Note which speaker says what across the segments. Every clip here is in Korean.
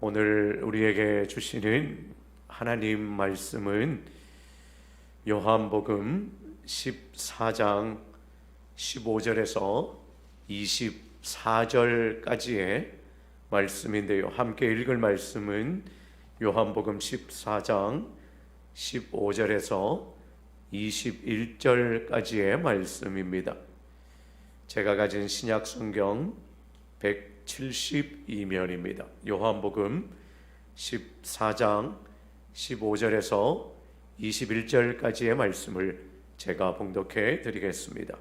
Speaker 1: 오늘 우리에게 주시는 하나님 말씀은 요한복음 14장 15절에서 24절까지의 말씀인데요. 함께 읽을 말씀은 요한복음 14장 15절에서 21절까지의 말씀입니다. 제가 가진 신약 성경 172면입니다. 요한복음 14장 15절에서 21절까지의 말씀을 제가 봉독해 드리겠습니다.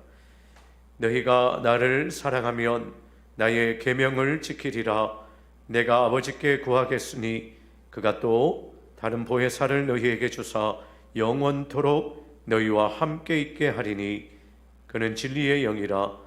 Speaker 1: 너희가 나를 사랑하면 나의 계명을 지키리라 내가 아버지께 구하겠으니 그가 또 다른 보혜사를 너희에게 주사 영원토록 너희와 함께 있게 하리니 그는 진리의 영이라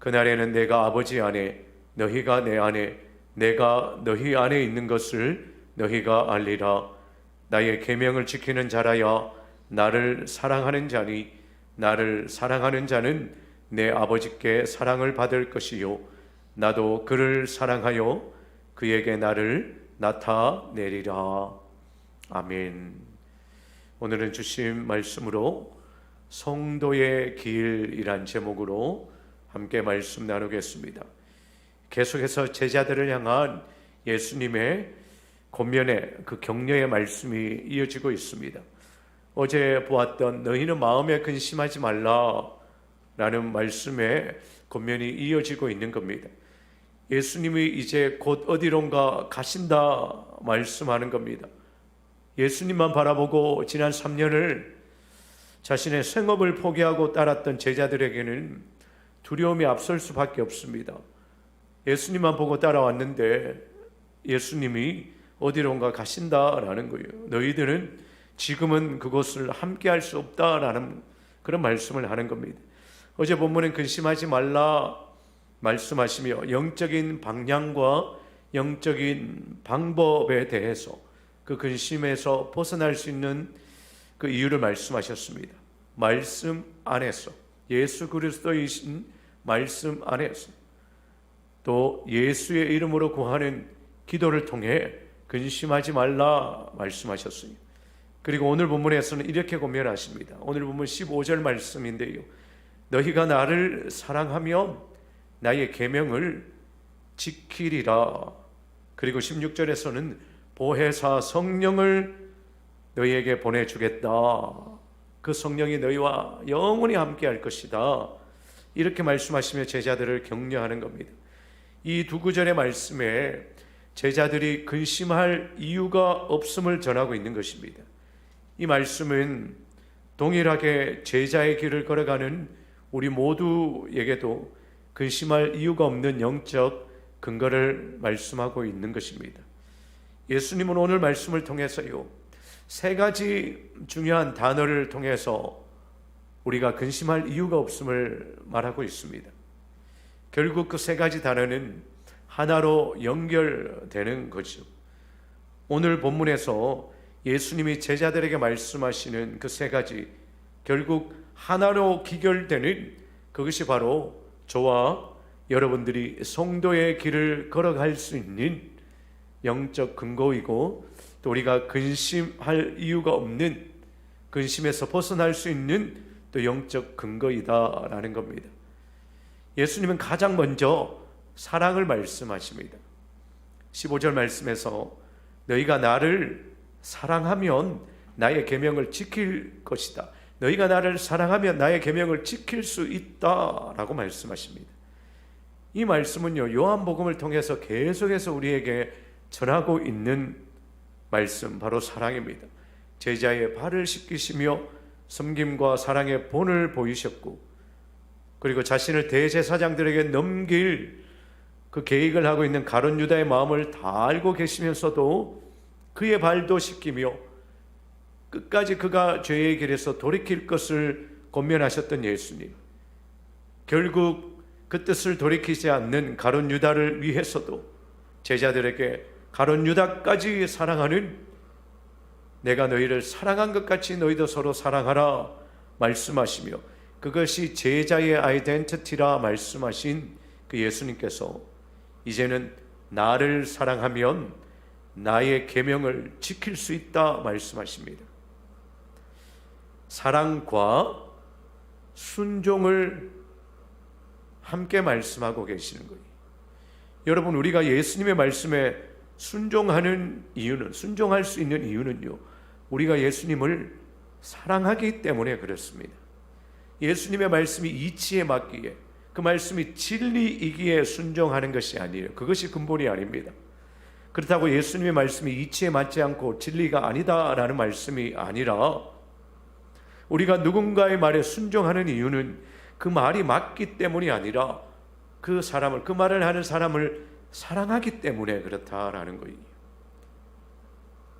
Speaker 1: 그날에는 내가 아버지 안에 너희가 내 안에 내가 너희 안에 있는 것을 너희가 알리라. 나의 계명을 지키는 자라야 나를 사랑하는 자니 나를 사랑하는 자는 내 아버지께 사랑을 받을 것이요. 나도 그를 사랑하여 그에게 나를 나타내리라. 아멘. 오늘은 주신 말씀으로 성도의 길이란 제목으로 함께 말씀 나누겠습니다. 계속해서 제자들을 향한 예수님의 권면의 그 격려의 말씀이 이어지고 있습니다. 어제 보았던 너희는 마음에 근심하지 말라라는 말씀의 권면이 이어지고 있는 겁니다. 예수님이 이제 곧 어디론가 가신다 말씀하는 겁니다. 예수님만 바라보고 지난 3년을 자신의 생업을 포기하고 따랐던 제자들에게는 두려움이 앞설 수밖에 없습니다. 예수님만 보고 따라왔는데 예수님이 어디론가 가신다라는 거예요. 너희들은 지금은 그것을 함께 할 수 없다라는 그런 말씀을 하는 겁니다. 어제 본문엔 근심하지 말라 말씀하시며 영적인 방향과 영적인 방법에 대해서 그 근심에서 벗어날 수 있는 그 이유를 말씀하셨습니다. 말씀 안에서 예수 그리스도이신 말씀 안에서 또 예수의 이름으로 구하는 기도를 통해 근심하지 말라 말씀하셨어요. 그리고 오늘 본문에서는 이렇게 고면하십니다. 오늘 본문 15절 말씀인데요. 너희가 나를 사랑하면 나의 계명을 지키리라. 그리고 16절에서는 보혜사 성령을 너희에게 보내주겠다. 그 성령이 너희와 영원히 함께 할 것이다. 이렇게 말씀하시며 제자들을 격려하는 겁니다. 이 두 구절의 말씀에 제자들이 근심할 이유가 없음을 전하고 있는 것입니다. 이 말씀은 동일하게 제자의 길을 걸어가는 우리 모두에게도 근심할 이유가 없는 영적 근거를 말씀하고 있는 것입니다. 예수님은 오늘 말씀을 통해서요, 세 가지 중요한 단어를 통해서 우리가 근심할 이유가 없음을 말하고 있습니다. 결국 그 세 가지 단어는 하나로 연결되는 거죠. 오늘 본문에서 예수님이 제자들에게 말씀하시는 그 세 가지 결국 하나로 기결되는 그것이 바로 저와 여러분들이 성도의 길을 걸어갈 수 있는 영적 근거이고 또 우리가 근심할 이유가 없는 근심에서 벗어날 수 있는 또 영적 근거이다라는 겁니다. 예수님은 가장 먼저 사랑을 말씀하십니다. 15절 말씀에서 너희가 나를 사랑하면 나의 계명을 지킬 것이다. 너희가 나를 사랑하면 나의 계명을 지킬 수 있다라고 말씀하십니다. 이 말씀은요. 요한복음을 통해서 계속해서 우리에게 전하고 있는 말씀 바로 사랑입니다. 제자의 발을 씻기시며 섬김과 사랑의 본을 보이셨고 그리고 자신을 대제사장들에게 넘길 그 계획을 하고 있는 가론 유다의 마음을 다 알고 계시면서도 그의 발도 씻기며 끝까지 그가 죄의 길에서 돌이킬 것을 권면하셨던 예수님. 결국 그 뜻을 돌이키지 않는 가론 유다를 위해서도 제자들에게 가론 유다까지 사랑하는 내가 너희를 사랑한 것 같이 너희도 서로 사랑하라 말씀하시며 그것이 제자의 아이덴티티라 말씀하신 그 예수님께서 이제는 나를 사랑하면 나의 계명을 지킬 수 있다 말씀하십니다. 사랑과 순종을 함께 말씀하고 계시는 거예요. 여러분 우리가 예수님의 말씀에 순종하는 이유는 순종할 수 있는 이유는요. 우리가 예수님을 사랑하기 때문에 그렇습니다. 예수님의 말씀이 이치에 맞기에 그 말씀이 진리이기에 순종하는 것이 아니에요. 그것이 근본이 아닙니다. 그렇다고 예수님의 말씀이 이치에 맞지 않고 진리가 아니다라는 말씀이 아니라 우리가 누군가의 말에 순종하는 이유는 그 말이 맞기 때문이 아니라 그 사람을 그 말을 하는 사람을 사랑하기 때문에 그렇다라는 거예요.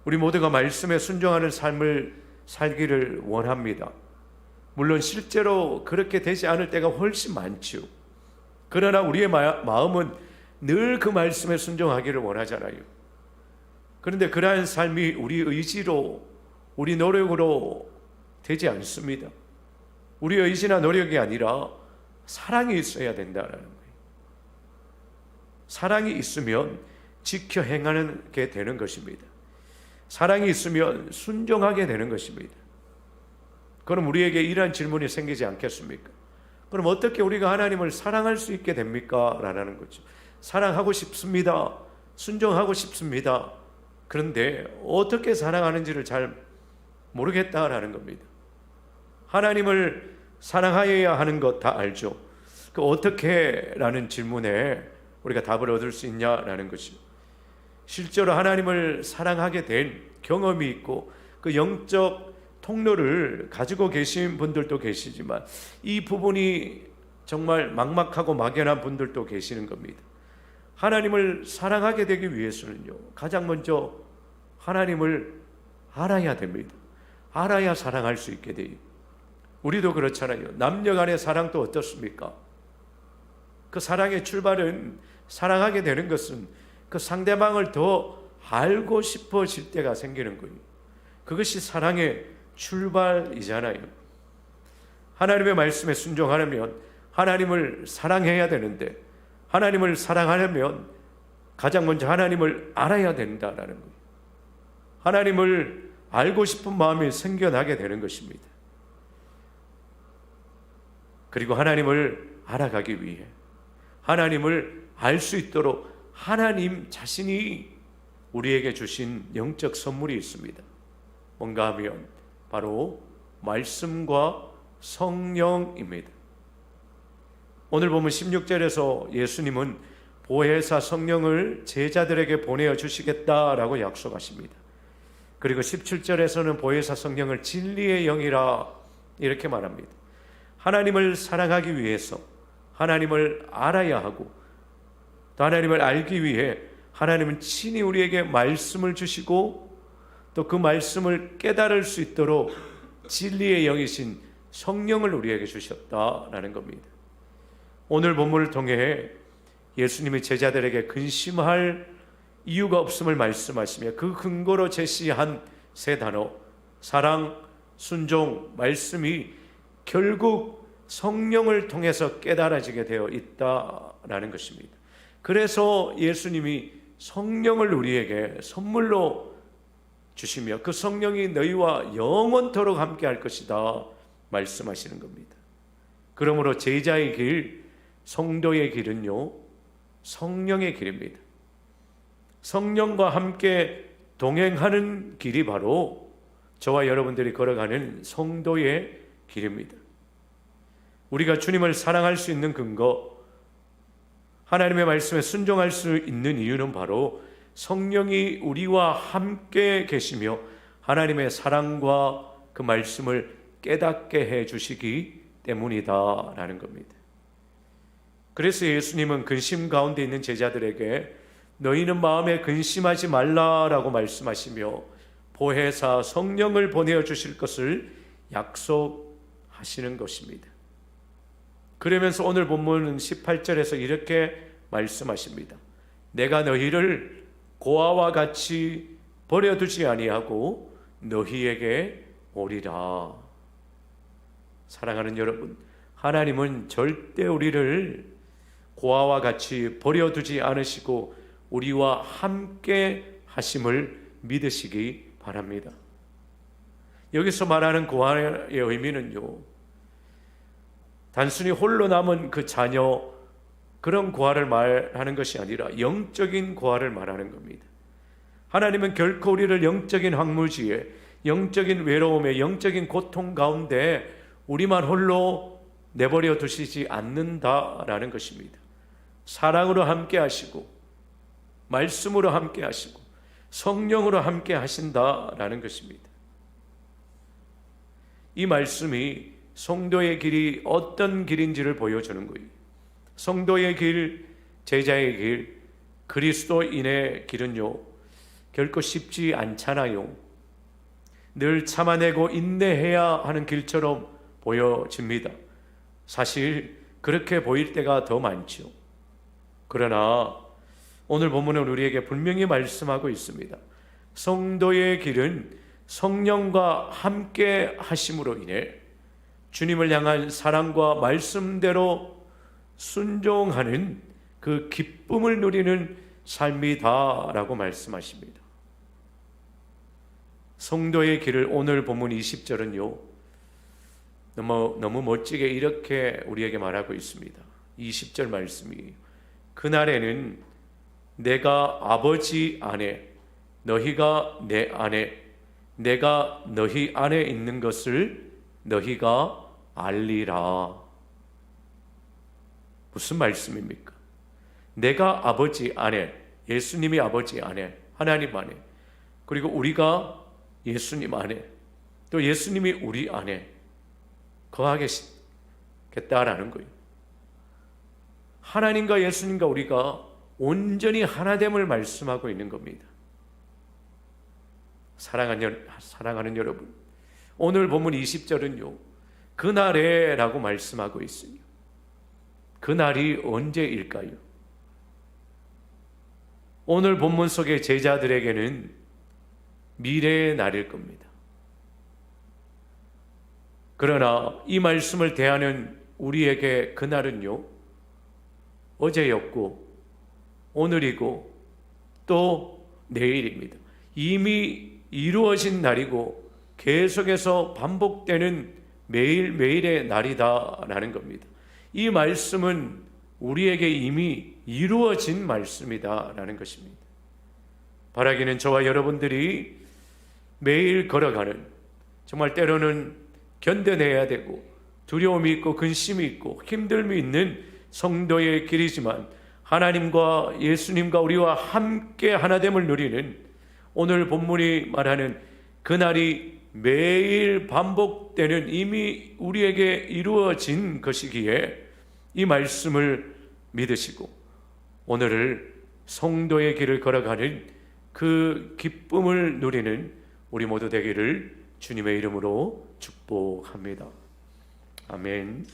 Speaker 1: 우리 모두가 말씀에 순종하는 삶을 살기를 원합니다. 물론 실제로 그렇게 되지 않을 때가 훨씬 많지요. 그러나 우리의 마음은 늘 그 말씀에 순종하기를 원하잖아요. 그런데 그러한 삶이 우리 의지로, 우리 노력으로 되지 않습니다. 우리 의지나 노력이 아니라 사랑이 있어야 된다는 거예요. 사랑이 있으면 지켜 행하는 게 되는 것입니다. 사랑이 있으면 순종하게 되는 것입니다. 그럼 우리에게 이러한 질문이 생기지 않겠습니까? 그럼 어떻게 우리가 하나님을 사랑할 수 있게 됩니까? 라는 거죠. 사랑하고 싶습니다. 순종하고 싶습니다. 그런데 어떻게 사랑하는지를 잘 모르겠다라는 겁니다. 하나님을 사랑하여야 하는 것 다 알죠. 그 어떻게 라는 질문에 우리가 답을 얻을 수 있냐라는 것이 실제로 하나님을 사랑하게 된 경험이 있고 그 영적 통로를 가지고 계신 분들도 계시지만 이 부분이 정말 막막하고 막연한 분들도 계시는 겁니다. 하나님을 사랑하게 되기 위해서는요, 가장 먼저 하나님을 알아야 됩니다. 알아야 사랑할 수 있게 돼요. 우리도 그렇잖아요. 남녀 간의 사랑도 어떻습니까? 그 사랑의 출발은 사랑하게 되는 것은 그 상대방을 더 알고 싶어질 때가 생기는 거예요. 그것이 사랑의 출발이잖아요. 하나님의 말씀에 순종하려면 하나님을 사랑해야 되는데 하나님을 사랑하려면 가장 먼저 하나님을 알아야 된다라는 거예요. 하나님을 알고 싶은 마음이 생겨나게 되는 것입니다. 그리고 하나님을 알아가기 위해 하나님을 알 수 있도록 하나님 자신이 우리에게 주신 영적 선물이 있습니다. 뭔가 하면 바로 말씀과 성령입니다. 오늘 보면 16절에서 예수님은 보혜사 성령을 제자들에게 보내어 주시겠다라고 약속하십니다. 그리고 17절에서는 보혜사 성령을 진리의 영이라 이렇게 말합니다. 하나님을 사랑하기 위해서 하나님을 알아야 하고 또 하나님을 알기 위해 하나님은 친히 우리에게 말씀을 주시고 또 그 말씀을 깨달을 수 있도록 진리의 영이신 성령을 우리에게 주셨다라는 겁니다. 오늘 본문을 통해 예수님이 제자들에게 근심할 이유가 없음을 말씀하시며 그 근거로 제시한 세 단어 사랑, 순종, 말씀이 결국 성령을 통해서 깨달아지게 되어 있다라는 것입니다. 그래서 예수님이 성령을 우리에게 선물로 주시며 그 성령이 너희와 영원토록 함께 할 것이다 말씀하시는 겁니다. 그러므로 제자의 길, 성도의 길은요, 성령의 길입니다. 성령과 함께 동행하는 길이 바로 저와 여러분들이 걸어가는 성도의 길입니다. 우리가 주님을 사랑할 수 있는 근거, 하나님의 말씀에 순종할 수 있는 이유는 바로 성령이 우리와 함께 계시며 하나님의 사랑과 그 말씀을 깨닫게 해 주시기 때문이다라는 겁니다. 그래서 예수님은 근심 가운데 있는 제자들에게 너희는 마음에 근심하지 말라라고 말씀하시며 보혜사 성령을 보내어 주실 것을 약속하시는 것입니다. 그러면서 오늘 본문은 18절에서 이렇게 말씀하십니다. 내가 너희를 고아와 같이 버려두지 아니하고 너희에게 오리라. 사랑하는 여러분, 하나님은 절대 우리를 고아와 같이 버려두지 않으시고 우리와 함께 하심을 믿으시기 바랍니다. 여기서 말하는 고아의 의미는요, 단순히 홀로 남은 그 자녀, 그런 고아를 말하는 것이 아니라 영적인 고아를 말하는 겁니다. 하나님은 결코 우리를 영적인 황무지에, 영적인 외로움에, 영적인 고통 가운데 우리만 홀로 내버려 두시지 않는다라는 것입니다. 사랑으로 함께 하시고, 말씀으로 함께 하시고, 성령으로 함께 하신다라는 것입니다. 이 말씀이 성도의 길이 어떤 길인지를 보여주는 거예요. 성도의 길, 제자의 길, 그리스도인의 길은요, 결코 쉽지 않잖아요. 늘 참아내고 인내해야 하는 길처럼 보여집니다. 사실 그렇게 보일 때가 더 많죠. 그러나 오늘 본문은 우리에게 분명히 말씀하고 있습니다. 성도의 길은 성령과 함께 하심으로 인해 주님을 향한 사랑과 말씀대로 순종하는 그 기쁨을 누리는 삶이다라고 말씀하십니다. 성도의 길을 오늘 본문 20절은요. 너무 너무 멋지게 이렇게 우리에게 말하고 있습니다. 20절 말씀이 그날에는 내가 아버지 안에 너희가 내 안에 내가 너희 안에 있는 것을 너희가 알리라. 무슨 말씀입니까? 내가 아버지 안에 예수님이 아버지 안에 하나님 안에 그리고 우리가 예수님 안에 또 예수님이 우리 안에 거하겠다라는 거예요. 하나님과 예수님과 우리가 온전히 하나됨을 말씀하고 있는 겁니다. 사랑하는, 사랑하는 여러분, 오늘 본문 20절은요, 그날에 라고 말씀하고 있어요. 그날이 언제일까요? 오늘 본문 속의 제자들에게는 미래의 날일 겁니다. 그러나 이 말씀을 대하는 우리에게 그날은요, 어제였고, 오늘이고, 또 내일입니다. 이미 이루어진 날이고, 계속해서 반복되는 매일매일의 날이다라는 겁니다. 이 말씀은 우리에게 이미 이루어진 말씀이다라는 것입니다. 바라기는 저와 여러분들이 매일 걸어가는 정말 때로는 견뎌내야 되고 두려움이 있고 근심이 있고 힘듦이 있는 성도의 길이지만 하나님과 예수님과 우리와 함께 하나됨을 누리는 오늘 본문이 말하는 그날이 매일 반복되는 이미 우리에게 이루어진 것이기에 이 말씀을 믿으시고 오늘을 성도의 길을 걸어가는 그 기쁨을 누리는 우리 모두 되기를 주님의 이름으로 축복합니다. 아멘.